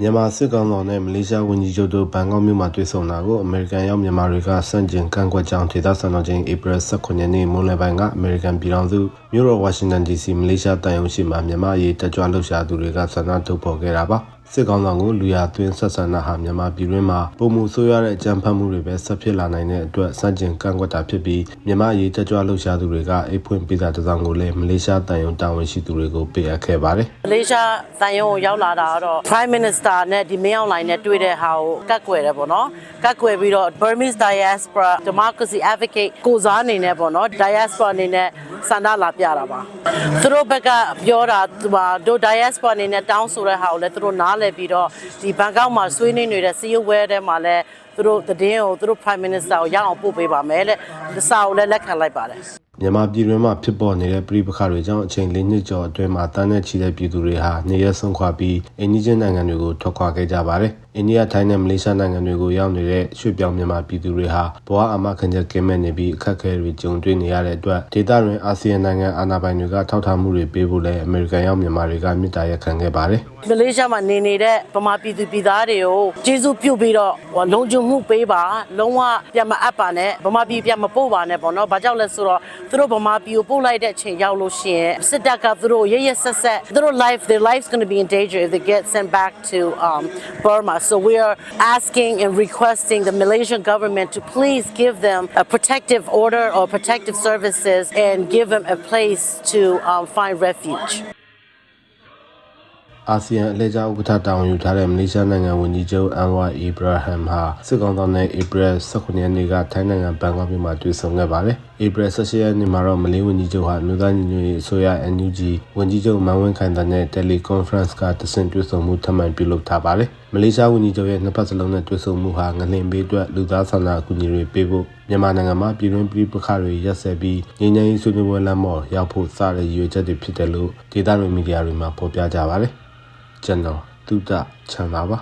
မြန်မာစစ်ကောင်ဆောင်နဲ့မလေးရှားဝန်ကြီးချုပ်တို့ဘန်ကောက်မြို့မှာတွေ့ဆုံတာကိုအမေရိကန်ရောက်မြန်မာတွေကစန့်ကျင်ကန့်ကွက်ကြောင်းဒေသစံတော်ချိန်ဧပြီ18ရက်နေ့မွန်းလယ်ပိုင်းကအမေရိကန်ပြည်ထောင်စုမြို့တော်ဝါရှင်တန် DC မလေးရှားတန်ယုံရှိမှာမြန်မာရေးတက်ကြွလှုပ်ရှားသူတွေကဆန္ဒထုတ်ဖော်ခဲ့တာပါ စစ်ကောင်ဆောင်ကိုလူရသွင်းဆက်ဆံတာဟာမြန်မာပြည်တွင်းမှာပုံမှုဆိုးရတဲ့အကြမ်းဖက်မှုတွေပဲဆက်ဖြစ်လာနိုင်တဲ့အတွက်စန့်ကျင်ကန့်ကွက်တာဖြစ်ပြီးမြန်မာရေးတက်ကြွလှုပ်ရှားသူတွေကအိတ်ဖွင့်ပေးတာတစ်စောင်ကိုလည်းမလေးရှားတန်ယုံတာဝန်ရှိသူတွေကိုပေးအပ်ခဲ့ပါတယ်မလေးရှားတန်ယုံကိုရောက်လာတာကတော့ Prime Minister နဲ့ဒီမင်းအောင်လိုင်းနဲ့တွေ့တဲ့ဟာကိုကတ်ကွယ်တယ်ပေါ့နော်ကတ်ကွယ်ပြီးတော့ Burmese Diaspora Democracy Advocate ကိုစားအနေနဲ့ပေါ့နော် Diaspora အနေနဲ့ စန္ဒလာပြတာပါသူတို့ဘက်ကပြောတာဒီမှာတို့ Diaspora အနေနဲ့တောင်းဆိုတဲ့ဟာကိုလည်းသူတို့နားလည်ပြီးတော့ဒီဘန်ကောက်မှာဆွေးနွေးနေတဲ့စီယဝဲထဲမှာလည်းသူတို့သတင်းကိုသူတို့ Prime Minister ကိုရအောင်ပို့ပေးပါမယ်တဲ့စာကိုလည်းလက်ခံလိုက်ပါတယ် မြန်မာပြည်တွင်းမှာဖြစ်ပေါ်နေတဲ့ပြည်ပခါတွေကြောင့်အချိန်လေးနှစ်ကျော်အတွင်းမှာတန်းနဲ့ချီတဲ့ပြည်သူတွေဟာနေရဆုံးခွာပြီးအိန္ဒိယနိုင်ငံတွေကိုထွက်ခွာခဲ့ကြပါတယ်။အိန္ဒိယထိုင်းနဲ့မလေးရှားနိုင်ငံတွေကိုရောက်နေတဲ့ရွှေ့ပြောင်းမြန်မာပြည်သူတွေဟာဘဝအမခံချက်ကင်းမဲ့နေပြီးအခက်အခဲတွေကြုံတွေ့နေရတဲ့အတွက်ဒေသတွင်အာဆီယံနိုင်ငံအာဏာပိုင်တွေကထောက်ထားမှုတွေပေးဖို့လည်းအမေရိကန်ရောက်မြန်မာတွေကမြစ်တာရက်ခံခဲ့ပါတယ်။မလေးရှားမှာနေနေတဲ့ဗမာပြည်သူပြည်သားတွေကိုကျေးဇူးပြုပြီးတော့ဟိုလုံခြုံမှုပေးပါလုံးဝပြန်မအပ်ပါနဲ့ဗမာပြည်ပြန်မပို့ပါနဲ့ပေါ့နော်။ဘာကြောင့်လဲဆိုတော့ သူတို့ဗမာပြည်ကိုပို့လိုက်တဲ့အချိန်ရောက်လို့ရှိရင်စစ်တပ်ကသူတို့ရရဆက်ဆက်သူတို့ life their life's going to be in danger if they get sent back to um Burma. So we are asking and requesting the Malaysian government to please give them a protective order or protective services and give them a place to um, find refuge. အာဆီယံအလှည့်ကျဥက္ကဋ္ဌတာဝန်ယူထားတဲ့မလေးရှားနိုင်ငံဝန်ကြီးချုပ်အန်ဝါအီဘရာဟမ်ဟာစစ်ကောင်ဆောင်တဲ့ဧပြီ18ရက်နေ့ကထိုင်းနိုင်ငံဘန်ကောက်မြို့မှာတွေ့ဆုံခဲ့ပါတယ်။ဧပြီ18ရက်နေ့မှာတော့မလေးဝန်ကြီးချုပ်ဟာမြို့သားညီညွတ်ရေးအစိုးရ NUG ဝန်ကြီးချုပ်မန်ဝင်းခိုင်တန်နဲ့ Teleconference ကတဆင့်တွေ့ဆုံမှုထပ်မံပြုလုပ်ထားပါတယ်။မလေးရှားဝန်ကြီးချုပ်ရဲ့နှစ်ဖက်စလုံးနဲ့တွေ့ဆုံမှုဟာငလင်ဘေးအတွက်လူသားဆန္ဒအကူအညီတွေပေးဖို့မြန်မာနိုင်ငံမှာပြည်တွင်းပြည်ပခါတွေရက်စက်ပြီးငြိမ်းချမ်းရေးဆွေးနွေးပွဲလမ်းပေါ်ရောက်ဖို့စတဲ့ရည်ရွယ်ချက်တွေဖြစ်တယ်လို့ဒေသတွင်မီဒီယာတွေမှာဖော်ပြကြပါတယ်။ ကျွန်တော်တုဒ္ဒချန်ပါပါ